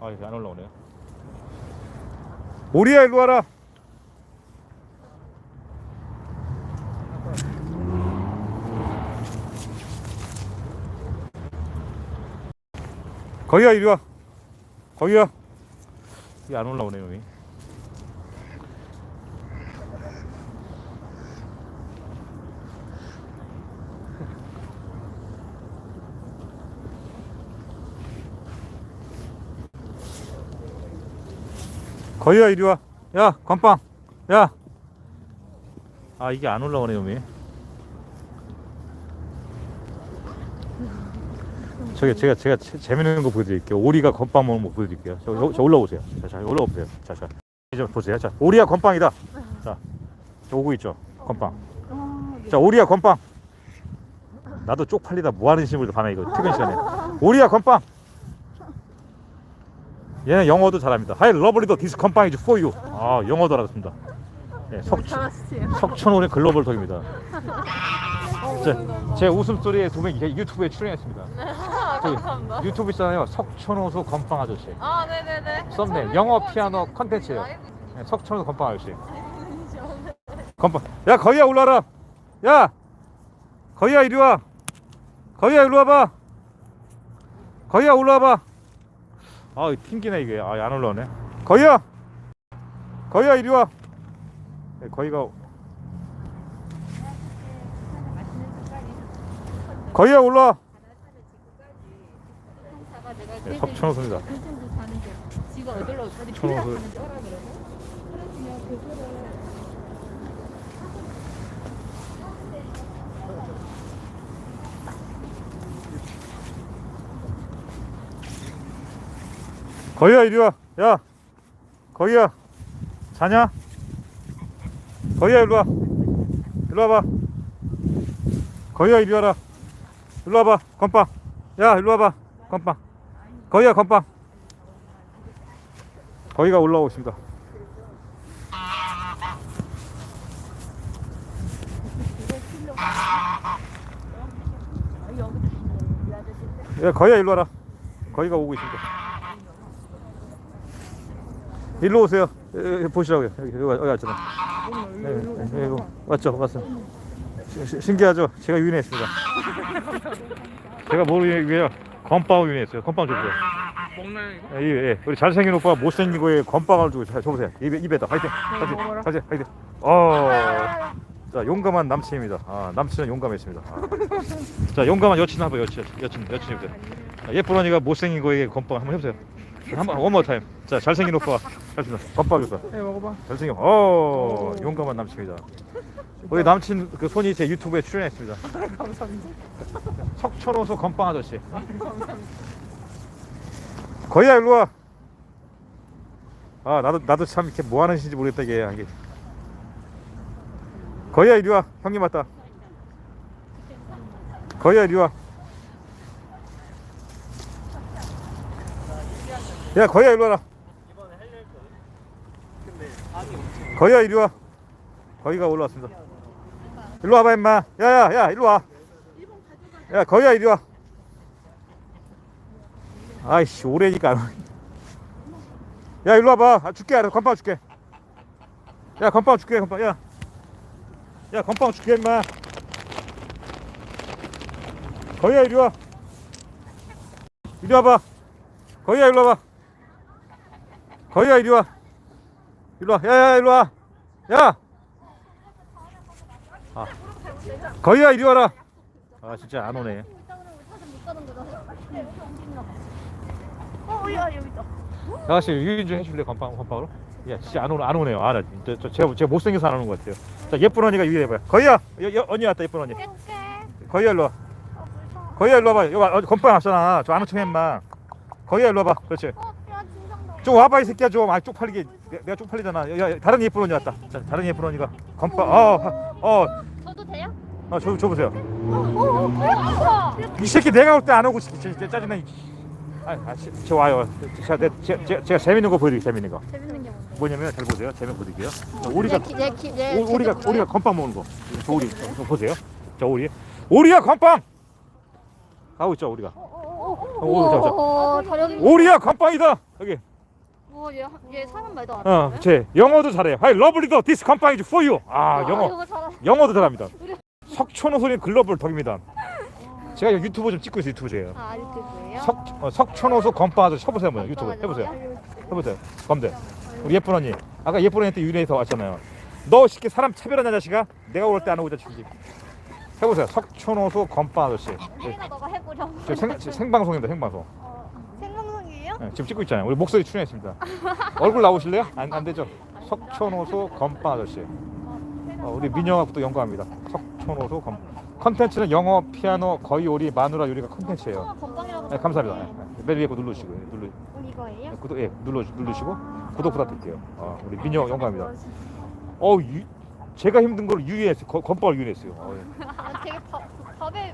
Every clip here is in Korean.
아, 이게 안 올라오네요. 오리야 일로 와라. 거기야 이리 와. 거기야. 이게 안 올라오네 놈이. 거기야 이리 와. 야 건빵. 야. 아 이게 안 올라오네 놈이. 저기 제가 제가 재- 재밌는 거 보여드릴게요. 오리가 건빵 먹는 거 보여드릴게요. 저, 저, 저 올라오세요. 자, 자 올라와 보세요. 자, 자 이제 보세요. 자 오리야 건빵이다. 자, 저 오고 있죠. 건빵. 자 오리야 건빵. 나도 쪽팔리다 뭐 하는 신분들 밤에 이거 퇴근 시간에. 오리야 건빵. 얘는 영어도 잘합니다. 하이 러블리더 디스 for you. 아 영어도 알았습니다. 예, 석, 잘하시죠. 석천원의 글로벌 톡입니다. 제, 제 웃음소리에 두 명이 유튜브에 출연했습니다. 저기 감사합니다. 유튜브 있잖아요. 석천호수 건빵 아저씨. 아, 네네네. 썸네일 영어 피아노 컨텐츠예요. 네, 석천호수 건빵 아저씨. 건빵. 야 거기야 올라와라. 야 거기야 이리 와. 거기야 이리 와봐. 거기야 올라와봐. 아 튕기네 이게. 아 안 올라오네. 거기야. 거기야 이리 와. 네, 거기가 거기야 올라와. 네, 어디 천호수. 필요하는지 알아 그러고. 그러시면 그 거기야 이리 와. 야. 거기야. 자냐? 거기야 일로 와. 일로 와봐. 거기야 이리 와라. 일로 와봐. 건빵. 야 일로 와봐. 건빵. 거기야 건빵. 거기가 올라오고 있습니다. 야 거기야 일로 와라. 거기가 오고 있습니다. 일로 오세요. 여기, 여기 보시라고요. 여기, 여기, 와- 여기 왔잖아. 네, 네, 네, 이거 왔죠, 왔어. 시- 시- 신기하죠? 제가 유인했습니다. 제가 뭘 위해요? 건빵을 유인했어요. 건빵 줘보세요. 먹나요 이거? 예, 예. 우리 잘생긴 오빠 못생긴 거에 건빵을 주고 자, 줘보세요. 입에 입에다 화이팅. 화이팅. 화이팅. 화이팅. 어. 자 용감한 남친입니다. 아 남친은 용감했습니다. 아. 자 용감한 여친 한번 여친 여친 여친입니다. 자, 예쁜 언니가 못생긴 거에 건빵 한번 해보세요. 한번 원모 타임. 자 잘생긴 오빠 건빵 줬다. 네 먹어봐. 잘생긴. 어 용감한 남친입니다. 우리 남친 그 손이 제 유튜브에 출연했습니다. 감사합니다. 석천호수 건빵 아저씨. 거기야 일로 와. 아 나도 나도 참 이렇게 뭐 하는 짓인지 모르겠다 이게. 이게. 거기야 이리 와. 형님 왔다. 거기야 이리 와. 야 거기야 이리 와라. 거기야 이리 와. 거기가 올라왔습니다. 일로 와봐 임마. 야야 야 일로 와. 야 거기야 이리 와. 아이씨 오래니까. 안. 야 일로 와봐. 아, 줄게 알아. 건빵 줄게. 야 건빵 줄게 건빵. 야. 야 건빵 줄게 임마. 거기야 이리 와. 이리 와봐. 거기야 일로 와봐. 거기야 이리 와. 일로 와. 야야 일로 와. 야. 아. 거기야 이리 와라. 아 진짜 안 오네. 있다. 아가씨 유인 좀 해줄래 건빵 건빵으로? 야 진짜 안 오네 안 오네요. 아나 저, 저, 제가 제가 못생겨서 안 오는 것 같아요. 자 예쁜 언니가 유인 해봐요. 거기야 여, 여, 언니 왔다 예쁜 언니. 거기야 일로 와. 거기야 일로 와봐. 여기 와, 어, 건빵 왔잖아. 저 아는 척 해마. 거기야 일로 와봐. 그렇지. 어. 좀 와봐 이 새끼야 좀. 아 쪽팔리게. 내- 내가 쪽팔리잖아. 야, 야, 다른 예쁜 언니 왔다. 자, 다른 예쁜 언니가 건빵. 어, 어, 저도 돼요? 어. 어, 어, 어, 뭐야? 이 새끼 내가 올 때 안 오고 진짜, 진짜 짜증나. 이- 아, 아, 씨, 저 와요. 제가, 내, 제, 제, 제가 재밌는 거 보여드릴게요. 재밌는 거. 재밌는 게 뭔데? 뭐냐면 잘 보세요. 재밌는 거 보여드릴게요. 자, 오리가 내, 기- 내 오, 오리가 오리가 건빵 먹는 거. 저 오리. 저, 저 보세요. 저 오리. 오리야 건빵. 가고 있죠 오리가. 어, 어, 어, 오, 자. 오리야 건빵이다. 여기. 뭐, 얘, 얘 사람 말도 안 어, 해. 제 영어도 잘해. 하이 러블리더 디스 건빵 이즈 for you. 아, 영어. 잘하. 영어도 잘합니다. 석천호 소리 글로벌 덕입니다. 제가 유튜브 좀 찍고 있어요. 유튜브 제가. 아, 유튜브예요? 석 어, 석천호수 건빵 아저씨 쳐보세요 한번 유튜브 해보세요. 해보세요. 검대. 우리 예쁜 언니. 아까 예쁜 언니한테 유래에서 왔잖아요. 너 쉽게 사람 차별하냐 자식아? 내가 올 때 안 오고 자식이. 해보세요. 석천호수 건빵 아저씨. 네, 혜인아, 너가. 지금 생, 생방송입니다. 생방송. 네, 지금 찍고 있잖아요. 우리 목소리 출연했습니다. 얼굴 나오실래요? 안, 안 되죠. 석천호수 건빵 아저씨. 어, 우리 민영학부터 연구합니다. 석천호수 검. 컨텐츠는 영어, 피아노, 거의 요리, 마누라 요리가 컨텐츠예요. 어, 건빵이라고. 네, 감사합니다. 네, 네. 맨 위에 거 누르시고 눌러 어, 이거예요? 네, 구독 예 눌러 누르시고 구독 부탁드릴게요. 어, 우리 민영 연구합니다. 어, 유, 제가 힘든 걸 유의했어요. 거- 건빵을 유의했어요. 어, 예. 아, 되게 밥, 밥에.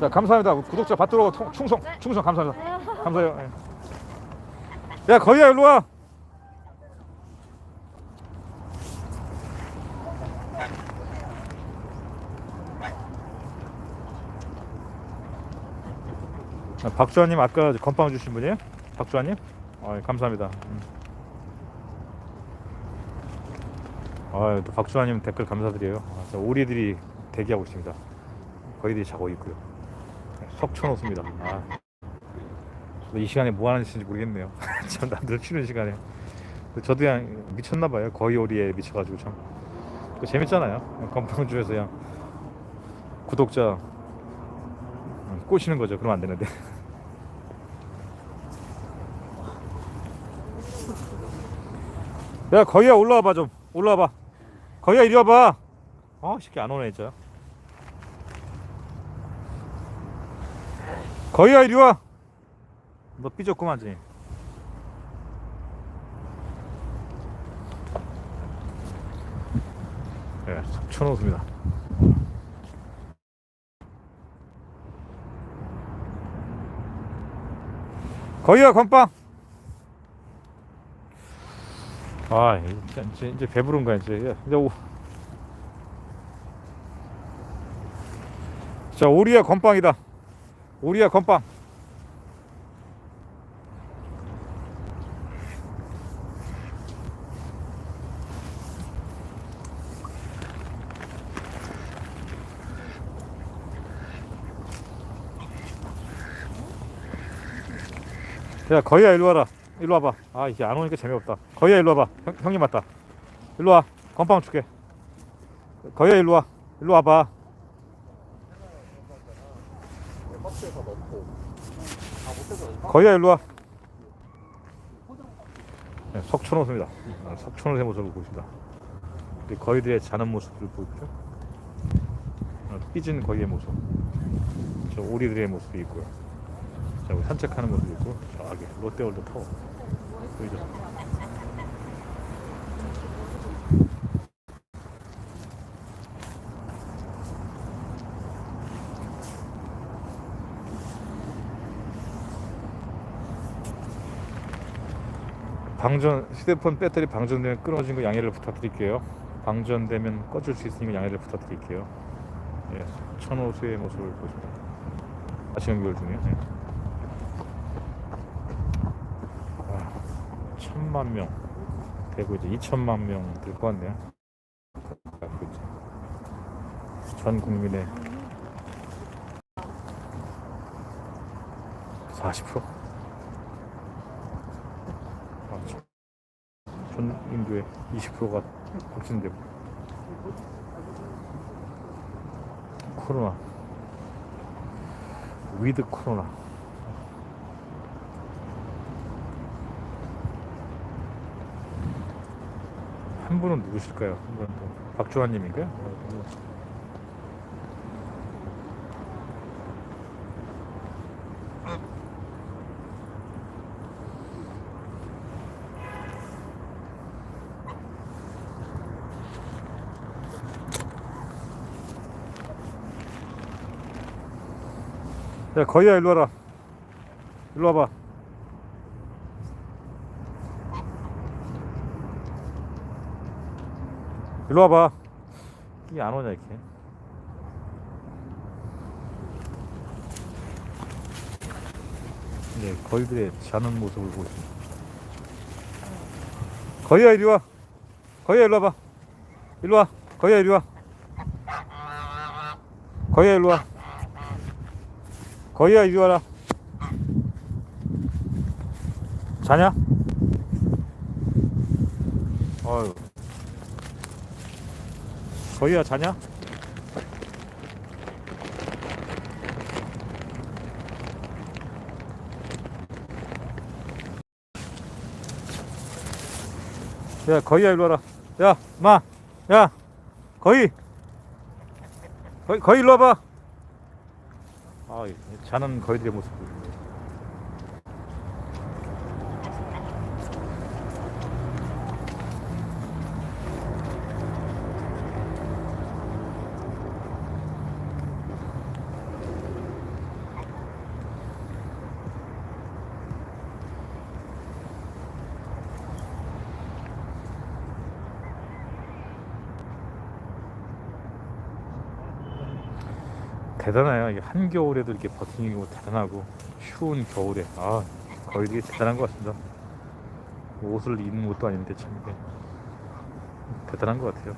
자 감사합니다. 구독자 받도록 통- 충성 충성 감사합니다. 감사해요. 예. 야 거기야 일로 와. 아, 박주환님 아까 건빵 주신 분이에요? 박주환님? 아, 감사합니다. 음. 아, 또 박주환님 댓글 감사드려요. 아, 저 오리들이 대기하고 있습니다. 거기들이 자고 있고요. 석천호수입니다. 아, 저도 이 시간에 뭐 하는 짓인지 모르겠네요. 참 남들 쉬는 시간에. 저도 그냥 미쳤나 봐요. 거의 오리에 미쳐가지고 참. 그 재밌잖아요. 건빵주에서 그냥 구독자 꼬시는 거죠. 그러면 안 되는데. 야 거기야 올라와봐 좀 올라와봐 거기야 이리 와봐 아 쉽게 안 오네 진짜 거기야 이리 와 너 삐졌구만 완전히 예, 석천호수입니다. 거기야 건빵! 아 이제, 이제, 배부른 거야 이제. 야, 이제 오. 자 오리야 건빵이다. 오리야 건빵 야 거기야 일로 와라. 일로 와봐. 아 이게 안 오니까 재미없다. 거기야 일로 와봐. 형, 형님 왔다. 일로 와. 건빵 줄게. 거기야 일로 와. 일로 와봐. 거기야 일로 와. 네, 석촌호수입니다. 아, 석촌호수의 모습을 보고 있습니다. 우리 거위들의 자는 모습을 보고 있죠 아, 삐진 거위의 모습. 저 오리들의 모습이 있고요 자, 우리 산책하는 모습이 있고 저기 롯데월드 타워 보이죠? 방전 휴대폰 배터리 방전되면 끊어진 거 양해를 부탁드릴게요. 방전되면 꺼줄 수 있으니까 양해를 부탁드릴게요. 예, 천호수의 모습을 보십니다. 아시는 교열 중에. 예. 아, 천만 명 되고 이제 2천만 명 될 것 같네요. 전 국민의 40%. 아, 전- 전 인구의 20%가 확진되고. 코로나. 위드 코로나 한 분은 누구실까요? 한 분은 또 박주환님인가요? 어, 야 거기야 일로 와라 일로 와봐 일로 와봐 이게 안 오냐 이렇게 네, 거위들의 자는 모습을 보고. 거위야 이리 와. 거위야 일로 와봐. 일로 와. 거위야 이리 와. 거위야 일로 와. 거위야 이리 와라. 자냐? 어휴. 거위야 자냐? 야 거위야 일로 와라 야 마! 야 거위 거위, 거위 일로 와봐 아이 자는 거위들의 모습 대단해요. 한겨울에도 이렇게 버티고 대단하고 추운 겨울에. 아 거위들이 대단한 것 같습니다. 옷을 입는 것도 아닌데 참 이게 대단한 것 같아요.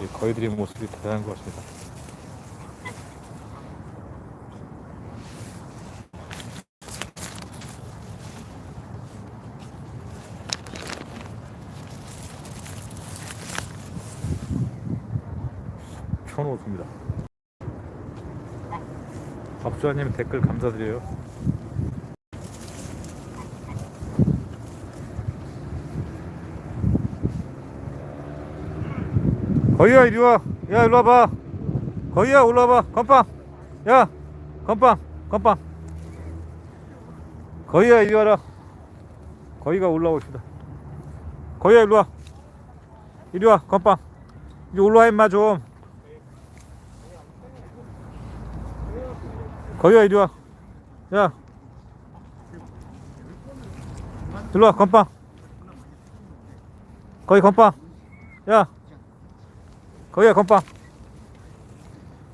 이 거위들의 모습이 대단한 것 같습니다 천호수입니다. 박주환님 댓글 감사드려요. 거기야 이리 와 야 일로 와봐. 거기야 올라와봐. 건빵. 야 건빵 건빵. 거기야 이리 와라. 거기가 올라오시다. 거기야 일로 와. 이리 와 건빵. 이제 올라와 임마 좀 거기야 이리 와. 야. 일로 와 건빵. 거기 건빵. 야. 거기야 건빵.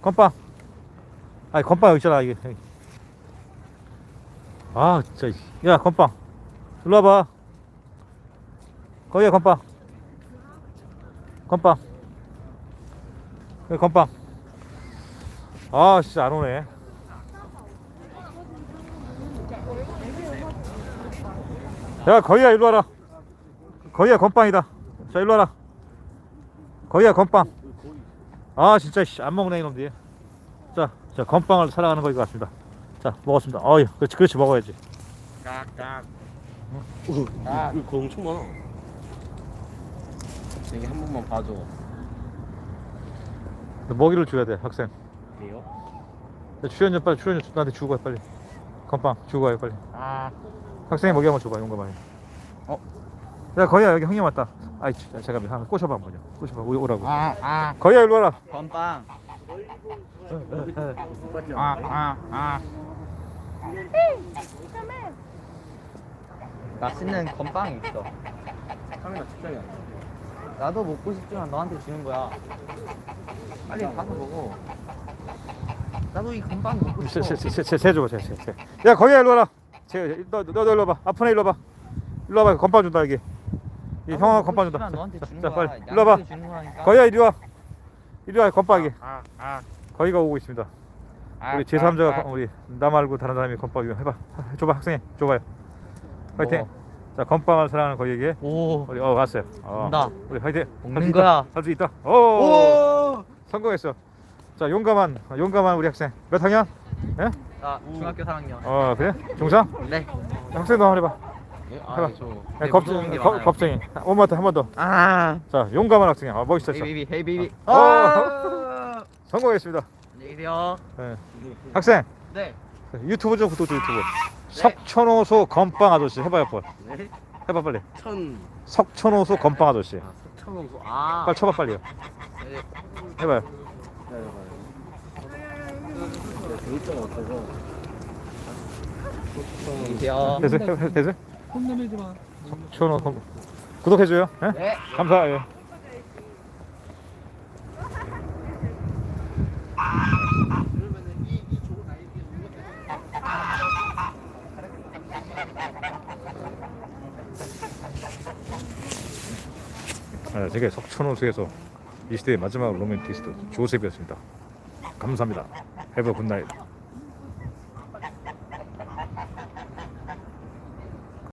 건빵. 아니 건빵 여기 있잖아 이게. 아 진짜. 야 건빵. 일로 와봐. 거기야 건빵. 건빵. 여기 건빵. 아 진짜 안 오네. 야 거기야 일로 와라. 거기야 건빵이다. 자 일로 와라. 거기야 건빵. 아 진짜 씨, 안 먹네 이놈들이 자, 자 건빵을 사랑하는 거인 것 같습니다. 자 먹었습니다. 어이 그렇지 그렇지 먹어야지. 깍깍. 아, 이거 거 엄청 많아. 여기 한 번만 봐줘. 먹이를 줘야 돼 학생. 돼요? 야, 출연료 빨리 출연료 나한테 주고 가 빨리. 건빵 주고 가요 빨리. 아, 학생이 먹이 한번 줘봐 용감하게 어? 야 거기야 여기 형님 왔다 아이 진짜 잠깐만 하나 꼬셔봐 한번요 꼬셔봐 오- 오라고 아, 아, 거기야 일로 와라 건빵. 아, 아, 아. 맛있는 건빵이 있어. 카메라 측정이 안 돼. 나도 먹고 싶지만 너한테 주는 거야. 빨리 가서 먹어. 나도 이 건빵 먹고 싶어. 세 줘봐 세세세야 거기야 일로 와라 너 너 너 일로 와봐. 아프네 일로 와봐. 일로 와봐. 건빵 준다 여기. 이 나도 형아 먹고 건빵 준다. 싶지만 너한테 주는 자, 거야. 빨리 일로 와봐. 양쪽에 주는 거라니까. 거기야 이리 와. 이리 와 건빵이. 아, 아, 거기가 오고 있습니다. 아, 우리 제3자가 아, 우리 나 말고 다른 사람이 건빵이면 해봐. 하, 줘봐 학생이 줘봐요. 파이팅. 먹어. 자 건빵을 사랑하는 거기에게 오. 우리 어 왔어요. 어, 온다. 우리 파이팅. 먹는 거야. 할수 있다. 오, 오. 성공했어. 자 용감한 용감한 우리 학생. 몇 학년 예? 나 중학교 3학년. 어 그래 중상 네. 학생도 한번 해봐 아, 저. 야, 겁쟁이 겁- 겁쟁이 한번 더한 번 더 아. 자 용감한 학생이야 아, 멋있었어 헤이 베이비, 헤이 베이비. 어. 아. 성공했습니다 안녕히 계세요. 예. 학생 네. 유튜브 좀 구독 좀 유튜브 석천호수 건빵 아저씨 해봐요 뭐 네. 해봐 빨리 천. 석천호수 건빵 아저씨 아, 석천호수. 아. 빨리 쳐봐 빨리요 네. 해봐요 일정 어때서? 됐어 해- 됐어 혼내지 마. 석천호 건 구독해줘요 예? 네. 감사해요 아, 제게 석천호수에서 이 시대의 마지막 로맨티스트 조셉이었습니다. 감사합니다. Have a good night.